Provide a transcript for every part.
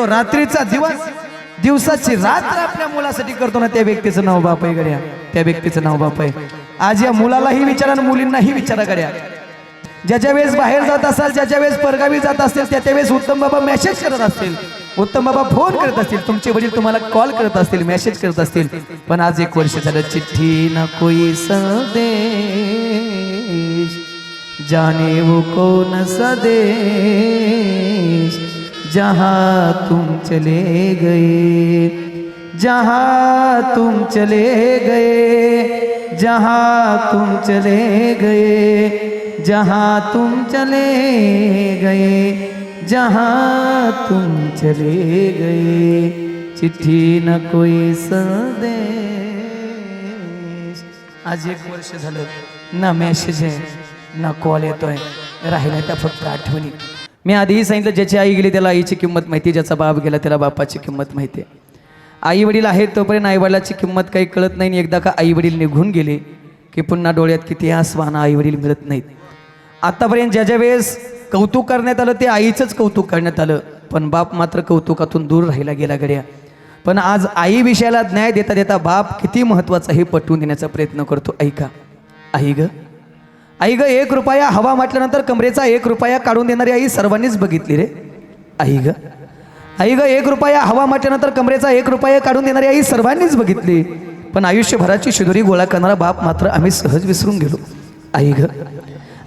करतो रात्रीचा दिवस दिवसाची रात्र आपल्या मुलासाठी करतो ना त्या व्यक्तीचं नाव बाप आहे गड्या. त्या व्यक्तीचं नाव बाप आहे आज या मुलालाही विचारा आणि मुलींनाही विचारा गड्या. ज्याच्या वेळेस बाहेर जात असाल ज्याच्या वेळेस परगावी जात असतील त्याच्या वेळेस उत्तम बाबा मेसेज करत असतील. उत्तम बाबा फोन करत असतील. तुमचे वडील तुम्हाला कॉल करत असतील मेसेज करत असतील. पण आज एक वर्ष झालं चिठ्ठी ना कोई संदेश. जाने वो कौन जहाँ तुम चले गए, जहाँ तुम चले गए, जहाँ तुम चले गए, जहाँ तुम चले गए, जहाँ तुम चले गए। चिट्ठी न कोई संदेश। आज एक वर्ष झालं ना मेसेज आहे, ना कॉल येतोय, राहिल्या त्या फक्त आठवणी. मी आधीही सांगितलं ज्याची आई गेली त्याला आईची किंमत माहिती ज्याचा बाप गेला त्याला बापाची किंमत माहिती आहे. आई वडील आहेत तोपर्यंत आईवडिलाची किंमत काही कळत नाही आणि एकदा का आई वडील निघून गेले की पुन्हा डोळ्यात किती आसवाना आई वडील मिळत नाहीत. आत्तापर्यंत ज्या ज्या वेळेस कौतुक करण्यात आलं ते आईचंच कौतुक करण्यात आलं. पण बाप मात्र कौतुकातून दूर राहिला गेला गड्या. पण आज आई विषयाला न्याय देता देता बाप किती महत्त्वाचा हे पटवून देण्याचा प्रयत्न करतो. ऐका. आई ग आई ग एक रुपया हवा म्हटल्यानंतर कमरेचा एक रुपया काढून देणारी आई सर्वांनीच बघितली रे. आई ग. आई ग एक रुपया हवा म्हटल्यानंतर कमरेचा एक रुपया काढून देणारी आई सर्वांनीच बघितली. पण आयुष्यभराची शिदोरी गोळा करणारा बाप मात्र आम्ही सहज विसरून गेलो. आई ग.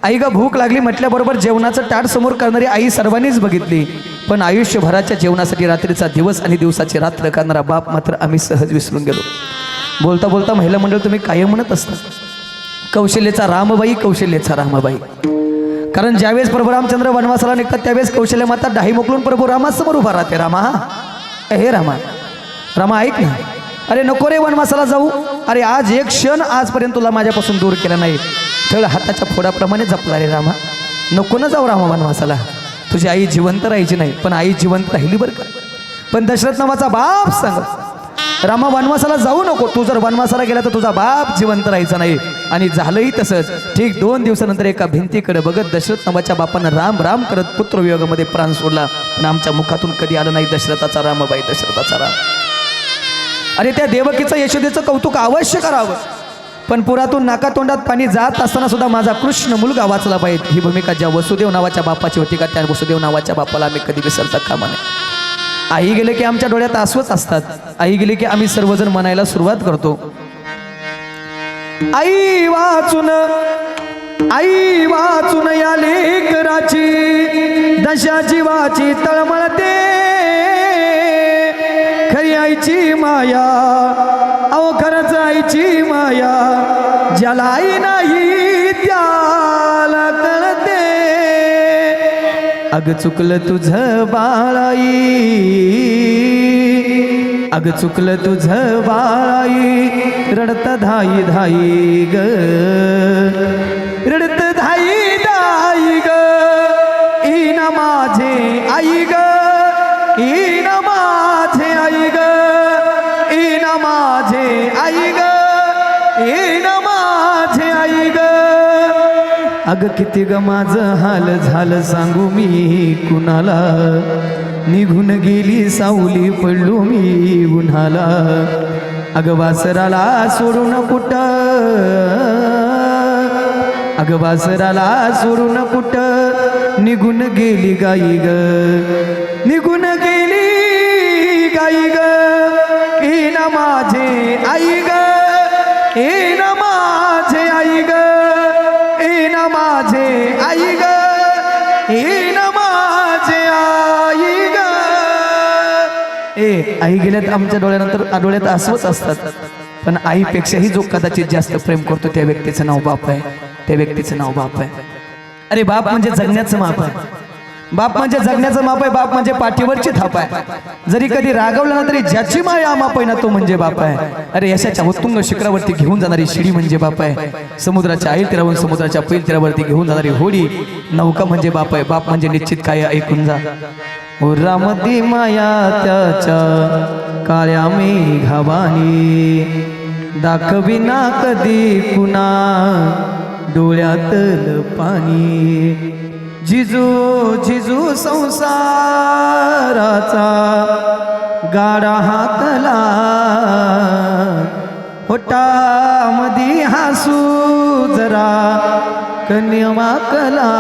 आई ग भूक लागली म्हटल्याबरोबर जेवणाचं ताट समोर करणारी आई सर्वांनीच बघितली. पण आयुष्यभराच्या जेवणासाठी रात्रीचा दिवस आणि दिवसाची रात्र करणारा बाप मात्र आम्ही सहज विसरून गेलो. बोलता बोलता महिला मंडळ तुम्ही कायम म्हणत असता. कौशल्याचा रामबाई कौशल्याचा रामबाई. कारण ज्यावेळेस प्रभू रामचंद्र वनवासाला निघतात त्यावेळेस कौशल्य माता डाही मोकलून प्रभू रामासमोर उभा राहते. रामा ए, हे रामा रामा ऐक ना. अरे नको रे वनवासाला जाऊ. अरे आज एक क्षण आजपर्यंत तुला माझ्यापासून दूर केला नाही. थळ हाताच्या फोडाप्रमाणे जपला रे रामा. नको ना जाऊ रामा वनवासाला. तुझी आई जिवंत राहायची नाही पण आई जिवंत राहिली बरं का? पण दशरथ नावाचा बाप सांग. रामा वनवासाला जाऊ नको. तू जर वनवासाला गेला तर तुझा बाप जिवंत राहायचा नाही. आणि झालंही तसंच. ठीक दोन दिवसानंतर एका भिंतीकडे बघत दशरथ नावाच्या बापानं राम राम करत पुत्रवियोगामध्ये प्राण सोडला. पण आमच्या मुखातून कधी आलं नाही दशरथाचा रामबाई दशरथाचा राम. अरे त्या देवकीचं यशोदेचं कौतुक अवश्य करावं. पण पुरातून नाकातोंडात पाणी जात असताना सुद्धा माझा कृष्ण मुलगा वाचला पाहिजे. ही भूमिका ज्या वसुदेव नावाच्या बापाची होती का त्या वसुदेव नावाच्या बापाला आम्ही कधी विसरता कामा नये. आई गेले की आमच्या डोळ्यात आसवच असतात. आई गेले की आम्ही सर्वजण म्हणायला सुरुवात करतो. आई वाचून आई वाचून या लेकराची दशा जीवाची तळमळते. खरी आईची माया अहो खरंच आईची माया ज्याला आई नाही त्या अग चुकलं तुझं बाळाई. अग चुकलं तुझं बाळाई. रडत धाई धाई ग. अग किती ग माझं हाल झालं सांगू मी कुणाला? निघून गेली सावली पडलो मी उन्हाला. अग वासराला सोडून कुठ? अग वासराला सोडून कुठ? निघून गेली गाई ग. निघून गेली गाई ग. इन माझे आई ग. माझे आई ग माझे आई ग. ए आई गेल्यात आमच्या डोळ्यानंतर डोळ्यात आसवच असतात. पण आईपेक्षाही जो कदाचित जास्त प्रेम करतो त्या व्यक्तीचं नाव बाप आहे. त्या व्यक्तीचं नाव बाप आहे. अरे बाप म्हणजे जगण्याचं माप आहे. बाप म्हणजे जगण्याचं माप आहे बाप म्हणजे पाठीवरची थाप आहे. जरी कधी रागवला ना तरी ज्याची माया माप आहे ना तो म्हणजे बाप आहे. अरे यशाच्या उत्तुंग शिखरावरती घेऊन जाणारी शिडी म्हणजे बाप आहे. समुद्राच्या आई तीरावरून समुद्राच्या पैल तीरावरती घेऊन जाणारी होडी नौका म्हणजे बाप आहे. बाप म्हणजे निश्चित काय ऐकून जा. ओ रामदी माया त्याच्या काळ्या मेघावानी. दाखविना कधी कुणा डोळ्यातल पाणी. जिजू जिजू संसाराचा गाडा हातला. होटामधी हासू जरा कन्यमाकला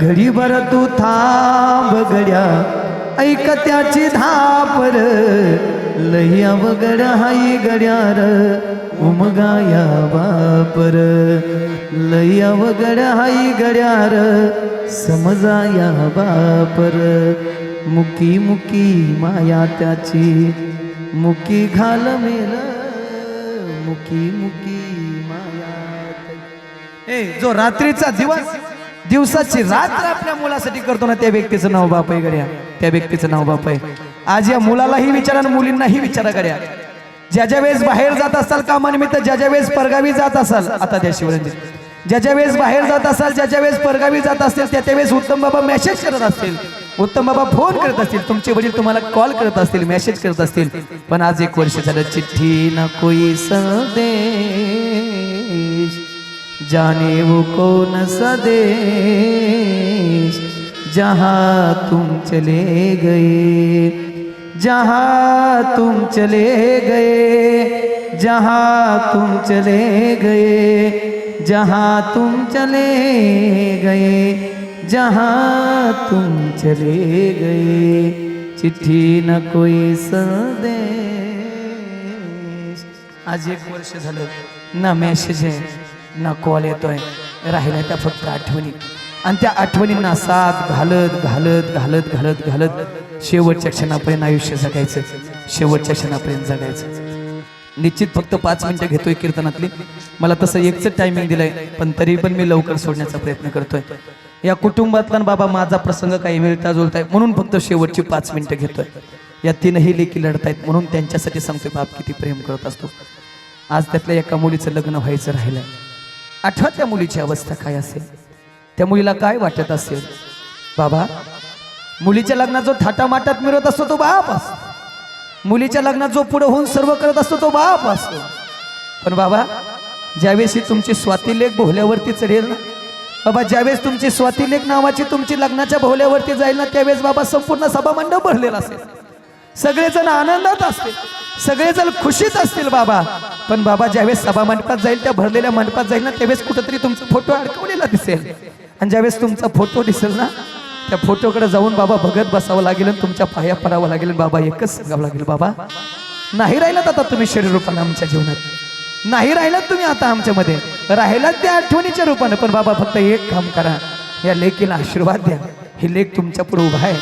घडी बर तू थांब गड्या ऐक त्याची धापर लई अवघड हाई गड्यार उमगाया वापर. लई अवघड हाई गड्यार समजाया वापर. मुकी मुकी माया त्याची मुकी घाल मेल. मुकी मुकी माया ए जो रात्रीचा दिवस दिवसाची रात्र आपल्या मुलासाठी करतो ना त्या व्यक्तीचं नाव बाप आहे गड्या. त्या व्यक्तीचं नाव बाप आहे. आज या मुलालाही विचारा आणि मुलींनाही विचारा करा ज्या ज्या वेळेस बाहेर जात असाल कामानिमित्त ज्या ज्या वेळेस परगावी जात असाल आता त्या शिवरंजी ज्या ज्या वेळेस बाहेर जात असाल ज्या ज्या वेळेस परगावी जात असतील त्या त्या वेळेस उत्तम बाबा मेसेज करत असतील. उत्तम बाबा फोन करत असतील. तुमचे वडील तुम्हाला कॉल करत असतील मेसेज करत असतील. पण आज एक वर्ष झालं चिठ्ठी ना कोई संदेश. जाने वो कोण सा जहा जहाँ तुम चले गए. जहाँ तुम चले गए जहाँ तुम चले गए जहाँ तुम चले गए जहाँ तुम चले गए चिट्ठी न कोई संदेश। आज एक वर्ष झालं ना मेसेज आहे ना कॉल येतोय राहिल्या त्या फक्त आठवणी. आणि त्या आठवणींना साथ घालत घालत घालत घालत घालत शेवटच्या क्षणापर्यंत आयुष्य जगायचं. शेवटच्या क्षणापर्यंत जगायचं. निश्चित फक्त पाच मिनिटं घेतोय कीर्तनातली. मला तसं एकच टायमिंग दिलंय पण तरी पण मी लवकर सोडण्याचा प्रयत्न करतोय. या कुटुंबातला बाबा माझा प्रसंग काही मिळता जुळताय म्हणून फक्त शेवटची पाच मिनिटं घेतोय. या तीनही लेखी लढतायत म्हणून त्यांच्यासाठी सांगतोय बाप किती प्रेम करत असतो. आज त्यातल्या एका मुलीचं लग्न व्हायचं राहिलंय. आठवा त्या मुलीची अवस्था काय असेल? त्या मुलीला काय वाटत असेल? बाबा मुलीच्या लग्नात जो थाटामाटात मिळत असतो तो बाप असतो. मुलीच्या लग्नात जो पुढे होऊन सर्व करत असतो तो बाप असतो. पण बाबा ज्यावेळेस ही तुमची स्वातीलेख भोवल्यावरती चढेल ना बाबा ज्यावेळेस तुमची स्वातीलेख नावाची तुमची लग्नाच्या भोवल्यावरती जाईल ना त्यावेळेस बाबा संपूर्ण सभामंडप भरलेला असेल. सगळेजण आनंदात असतील. सगळेजण खुशीत असतील बाबा. पण बाबा ज्यावेळेस सभा मंडपात जाईल त्या भरलेल्या मंडपात जाईल ना त्यावेळेस कुठंतरी तुमचा फोटो अडकवलेला दिसेल. आणि ज्यावेळेस तुमचा फोटो दिसेल ना त्या फोटोकडे जाऊन बाबा बघत बसावं लागेल तुमच्या पाया पडावं लागेल बाबा एकच सांगावं लागेल बाबा नाही राहिलात आता तुम्ही शरीर रूपानं आमच्या जीवनात. नाही राहिलात तुम्ही आता आमच्यामध्ये. राहिलात त्या आठवणीच्या रूपानं पण बाबा फक्त एक काम करा. या लेकीला आशीर्वाद द्या. ही लेख तुमच्यापुढे उभा आहे.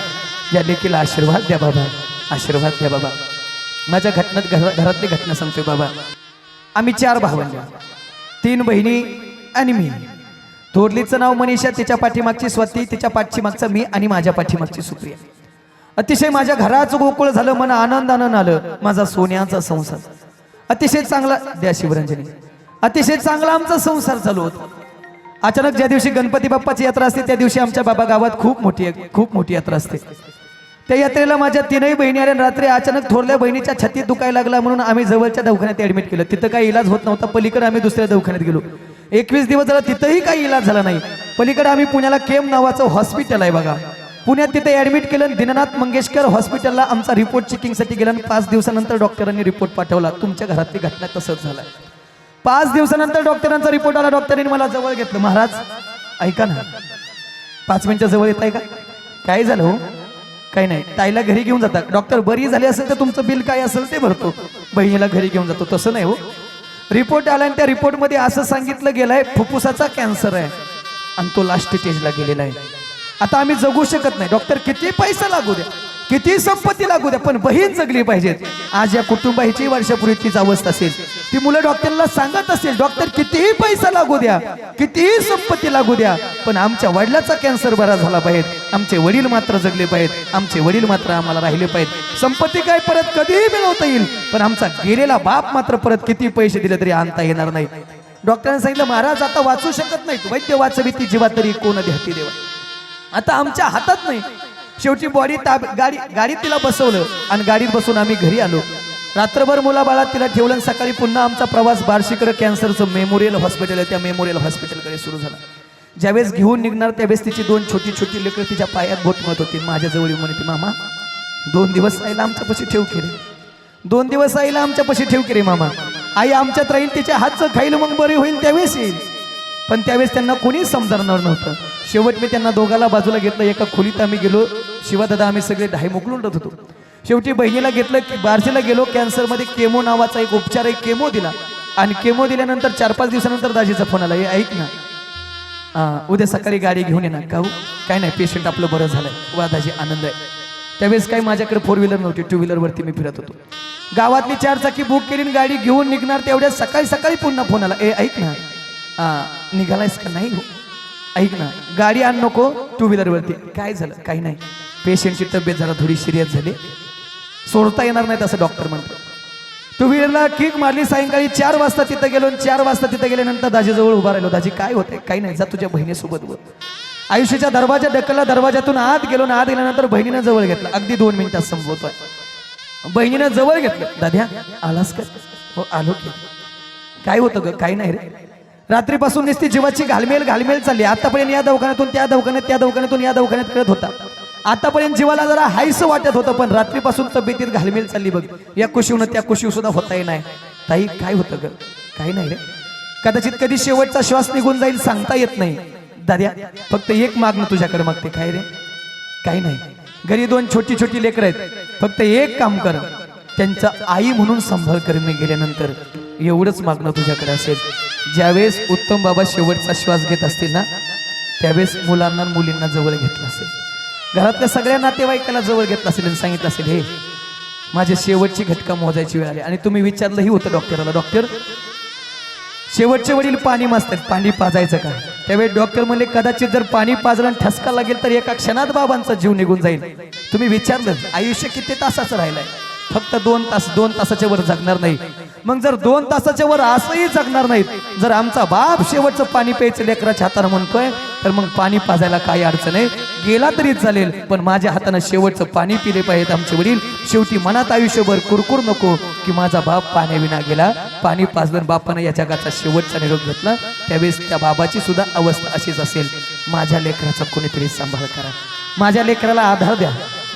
या लेकीला आशीर्वाद द्या बाबा. आशीर्वाद द्या बाबा. माझ्या घटनात घरा घरातली घटना सांगतोय बाबा. आम्ही चार भावंड. तीन बहिणी आणि मी. थोरलीचं नाव मनीषा तिच्या पाठीमागची स्वती तिच्या पाठीमागचं मी आणि माझ्या पाठीमागची सुप्रिया. अतिशय माझ्या घराचं गोकुळ झालं मन आनंदानं आलं माझा सोन्याचा संसार. अतिशय चांगला द्या शिवरंजनी. अतिशय चांगला आमचा संसार चालू होता. अचानक ज्या दिवशी गणपती बाप्पाची यात्रा असते त्या दिवशी आमच्या बाबा गावात खूप मोठी खूप मोठी यात्रा असते. त्या यात्रेला माझ्या तीनही बहिणी आल्या आणि रात्री अचानक थोरल्या बहिणीच्या छातीत दुखायला लागला म्हणून आम्ही जवळच्या दवाखान्यात ऍडमिट केलं. तिथं काही इलाज होत नव्हता पलीकडे आम्ही दुसऱ्या दवाखान्यात गेलो. एकवीस दिवस झाला तिथंही काही इलाज झाला नाही. पलीकडे आम्ही पुण्याला केम नावाचं हॉस्पिटल आहे बघा. पुण्यात तिथे ऍडमिट केलं दिननाथ मंगेशकर हॉस्पिटलला आमचा रिपोर्ट चेकिंगसाठी गेला आणि पाच दिवसानंतर डॉक्टरांनी रिपोर्ट पाठवला. तुमच्या घरातली घटना तसंच झालं. पाच दिवसानंतर डॉक्टरांचा रिपोर्ट आला. डॉक्टरांनी मला जवळ घेतलं. महाराज ऐका ना. पाच मिनिटं जवळ येत आहे का? काय झालं हो? काही नाही. ताईला घरी घेऊन जातात डॉक्टर बरी झाली असेल तर तुमचं बिल काय असेल ते भरतो. बहिणीला घरी घेऊन जातो. तसं नाही हो. रिपोर्ट आला आणि त्या रिपोर्टमध्ये असं सांगितलं गेलंय फुफ्फुसाचा कॅन्सर आहे. आणि तो लास्ट स्टेजला गेलेला आहे. आता आम्ही जगू शकत नाही. डॉक्टर किती पैसा लागू द्या? किती संपत्ती लागू द्या पण बहीण जगली पाहिजेत आज या कुटुंबाची वर्षापूर्वी तीच अवस्था असेल ती मुलं डॉक्टरला सांगत असेल डॉक्टर कितीही पैसा लागू द्या कितीही संपत्ती लागू द्या पण आमच्या वडिलाचा कॅन्सर बरा झाला पाहिजे. आमचे वडील मात्र जगले पाहिजेत आमचे वडील मात्र आम्हाला राहिले पाहिजेत. संपत्ती काय परत कधीही मिळवता येईल पण आमचा गेलेला बाप मात्र परत किती पैसे दिले तरी आणता येणार नाही. डॉक्टरांनी सांगितलं महाराज आता वाचू शकत नाही वैद्य वाचवी ती जीवा तरी कोण द्या देवा? आता आमच्या हातात नाही. शेवटी बॉडी ताब गाडी गाडीत तिला बसवलं आणि गाडीत बसून आम्ही घरी आलो. रात्रभर मुलाबाळात तिला ठेवलं आणि सकाळी पुन्हा आमचा प्रवास बार्शीकडे कॅन्सरचं मेमोरियल हॉस्पिटल आहे. त्या मेमोरियल हॉस्पिटलकडे सुरू झाला. ज्यावेळेस घेऊन निघणार त्यावेळेस तिची दोन छोटी छोटी लेकरं तिच्या पायात घोटमत होती. माझ्याजवळ येऊन म्हणते मामा दोन दिवस आईला आमच्यापाशी ठेव की रे. दोन दिवस आईला आमच्यापाशी ठेव की रे मामा. आई आमच्यात राहील तिच्या हातचं खाईल मग बरे होईल त्यावेळेस येईल. पण त्यावेळेस त्यांना कोणीच समजणार नव्हतं. शेवट मी त्यांना दोघाला बाजूला घेतलं एका खोलीत आम्ही गेलो. शिवादादा आम्ही सगळे ढाई मोकलून राहत होतो. शेवटी बहिणीला घेतलं की बारशीला गेलो कॅन्सरमध्ये केमो नावाचा एक उपचार एक केमो दिला. आणि केमो दिल्यानंतर चार पाच दिवसानंतर दाजीचा फोन आला हे ऐक ना. उद्या सकाळी गाडी घेऊन येणार का काय नाही पेशंट आपलं बरं झालंय. वा दाजी आनंद आहे. त्यावेळेस काही माझ्याकडे फोर व्हीलर नव्हती टू व्हीलरवरती मी फिरत होतो. गावातली चार चाकी बुक केली आणि गाडी घेऊन निघणार तेवढ्या सकाळी सकाळी पुन्हा फोन आला ए ऐक ना. निघालायस का? नाही हो. ऐक ना गाडी आण नको टू व्हीलरवरती काय झालं? काही नाही. पेशंटची तब्येत जरा थोडी सिरियस झाली. सोडता येणार नाही असं डॉक्टर म्हणतो टू व्हीलरला किक मारली सायंकाळी चार वाजता तिथं गेलो चार वाजता तिथं गेल्यानंतर दाजीजवळ उभा राहिलो. दाजी काय होतंय? काही नाही जा तुझ्या बहिणीसोबत बोल. आयुष्याच्या दरवाजा ढकलला दरवाजातून आत गेलो ना आत गेल्यानंतर बहिणीनं जवळ घेतलं. अगदी दोन मिनिटात संपवतोय. बहिणीनं जवळ घेतलं. दाद्या आलास का? हो आलो की. काय होतं ग? काही नाही रे. रात्रीपासून नुसती जीवाची घालमेल घालमेल चालली. आतापर्यंत या दवाखान्यातून त्या दवाखान्यात त्या दवाखान्यातून या दवाखान्यात करत होता. आतापर्यंत जीवाला जरा हायस वाटत होतं पण रात्रीपासून तब्येतीत घालमेल चालली बघ. या कुशीवनं त्या कुशीव सुद्धा होता नाही ताई काय होतं ग? काही नाही रे. कदाचित कधी शेवटचा श्वास निघून जाईल सांगता येत नाही. दाद्या फक्त एक मागणं तुझ्याकडे मागते. काय रे? काही नाही. घरी दोन छोटी छोटी लेकर आहेत. फक्त एक काम कर. त्यांचा आई म्हणून सांभाळ कर मी गेल्यानंतर एवढंच मागणं तुझ्याकडे असेल. ज्यावेळेस उत्तम बाबा शेवटचा श्वास घेत असतील ना त्यावेळेस मुलांना मुलींना जवळ घेतलं असेल. घरातल्या सगळ्या नातेवाईकाला जवळ घेतलं असेल आणि सांगितलं असेल हे माझी शेवटची घटका मोजायची वेळ आली. आणि तुम्ही विचारलंही होतं डॉक्टरला डॉक्टर शेवटचे वडील पाणी माजतात पाणी पाजायचं का त्यावेळी डॉक्टर म्हणले कदाचित जर पाणी पाजलं आणि ठसका लागेल तर एका क्षणात बाबांचा जीव निघून जाईल. तुम्ही विचारलं आयुष्य किती तासाचं राहिलंय? फक्त दोन तास दोन तासाच्या वर जगणार नाही. मग जर दोन तासाच्या वर असंही जगणार नाहीत जर आमचा बाप शेवटचं पाणी प्यायचं लेकराच्या हातानं म्हणतोय तर मग पाणी पाजायला काही अडचण आहे गेला तरी चालेल पण माझ्या हातानं शेवटचं पाणी पिले पाहिजेत आमचे वडील. शेवटी मनात आयुष्यभर कुरकुर नको की माझा बाप पाण्याविना गेला. पाणी पाजलं बापानं या जगाचा शेवटचा निरोप घेतला. त्यावेळेस त्या बाबाची सुद्धा अवस्था अशीच असेल. माझ्या लेकराचा कोणीतरी सांभाळ करा. माझ्या लेकराला आधार द्या.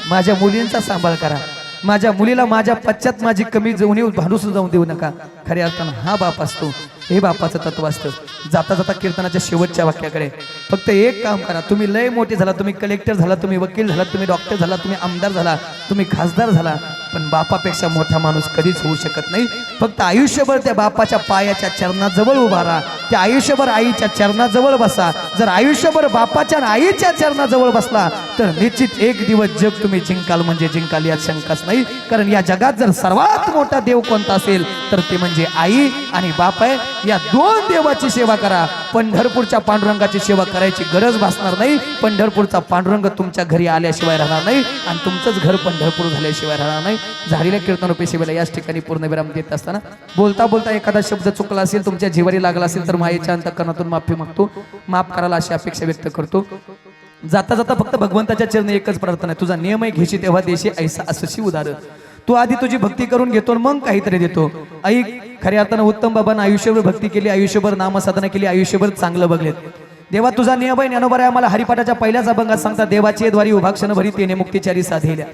माझ्या मुलींचा सांभाळ करा. माझ्या मुलीला माझ्या पश्चात माझी कमी जाऊन येऊ भांडू जाऊन देऊ नका. खऱ्या अर्थानं हा बाप असतो. हे बापाचं तत्व असतं. जाता जाता कीर्तनाच्या शेवटच्या वाक्याकडे. फक्त एक काम करा. तुम्ही लय मोठे झाला तुम्ही कलेक्टर झाला तुम्ही वकील झाला तुम्ही डॉक्टर झाला तुम्ही आमदार झाला तुम्ही खासदार झाला पण बापापेक्षा मोठा माणूस कधीच होऊ शकत नाही. फक्त आयुष्यभर त्या बापाच्या पायाच्या चरणाजवळ उभा राहा. त्या आयुष्यभर आईच्या चरणाजवळ बसा. जर आयुष्यभर बापाच्या आईच्या चरणाजवळ बसला तर निश्चित एक दिवस जग तुम्ही जिंकाल म्हणजे जिंकाल यात शंकाच नाही. कारण या जगात जर सर्वात मोठा देव कोणता असेल तर ते म्हणजे आई आणि बाप आहे. या दोन देवाची सेवा करा. पंढरपूरच्या पांडुरंगाची सेवा करायची गरज भासणार नाही. पंढरपूरचा पांडुरंग तुमच्या घरी आल्याशिवाय राहणार नाही आणि तुमचंच घर पंढरपूर झाल्याशिवाय राहणार नाही. झालेल्या कीर्तनरूपी सेवेला याच ठिकाणी पूर्णविराम देत असताना बोलता बोलता एखादा शब्द चुकला असेल तुमच्या जिवारी लागला असेल तर मायेच्या अंतकरणातून माफी मागतो. माफ करायला अशी अपेक्षा व्यक्त करतो. जाता जाता फक्त भगवंताच्या चरणी एकच प्रार्थना आहे. तुझा नियमही घेशी तेव्हा देशी ऐसा असशी उदाहरण. तू आधी तुझी भक्ती करून घेतो आणि मग काहीतरी देतो. ऐक खऱ्या अर्थानं उत्तम बाबांना आयुष्यभर भक्ती केली आयुष्यभर नामसाधना केली आयुष्यभर चांगलं बघलेत. देवा तुझा नियम आहे ज्ञानोबर आहे आम्हाला हरिपाठाच्या पहिल्याच अभंगात सांगता देवाची द्वारी उभाक्षण भरी तेने मुक्तीचारी साधेल्या.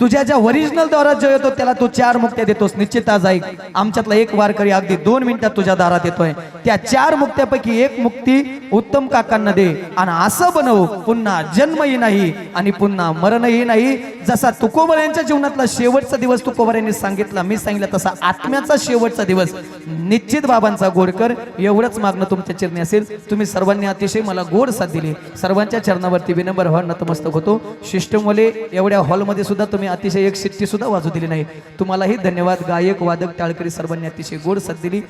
तुझ्या ज्या ओरिजिनल दारात जो येतो त्याला तू चार मुक्त्या देतोस. निश्चित आज ऐक. आमच्यातला एक वारकरी अगदी दोन मिनिटात तुझ्या दारात येतोय. त्या चार मुक्त्यापैकी एक मुक्ती उत्तम काकांना दे. आणि असं बनव पुन्हा जन्मही नाही आणि पुन्हा मरणही नाही. जसा तुकोबर यांच्या जीवनातला शेवटचा दिवस तुकोबर यांनी सांगितला मी सांगितलं तसा आत्म्याचा शेवटचा दिवस. निश्चित बाबांचा गोडकर एवढंच मागणं तुमच्या चिरणी असेल. तुम्ही सर्वांनी अतिशय मला गोड साथ दिली. सर्वांच्या चरणावरती विनंबर व्हा नतमस्तक होतो. शिष्टमोले एवढ्या हॉलमध्ये सुद्धा तुम्ही अतिशय एक शिट्टी सुद्धा वाजू दिली नाही. तुम्हालाही धन्यवाद गायक वादक टाळकरी सर्वांनी अतिशय गोड साथ दिली.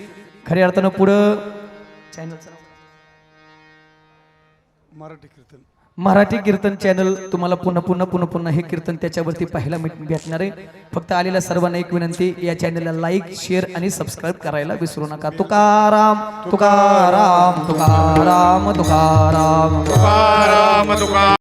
खऱ्या अर्थानं पुढं चॅनलचं नाव. मराठी कीर्तन. मराठी कीर्तन चॅनल तुम्हाला पुन्हा पुन्हा पुन्हा पुन्हा हे कीर्तन त्याच्यावरती पाहायला भेट- भेटणार आहे. फक्त आलेल्या सर्वांना एक विनंती या चॅनलला लाईक शेअर आणि सबस्क्राईब करायला विसरू नका. तुकाराम तुकाराम तुकाराम तुकाराम. तुकाराम तुका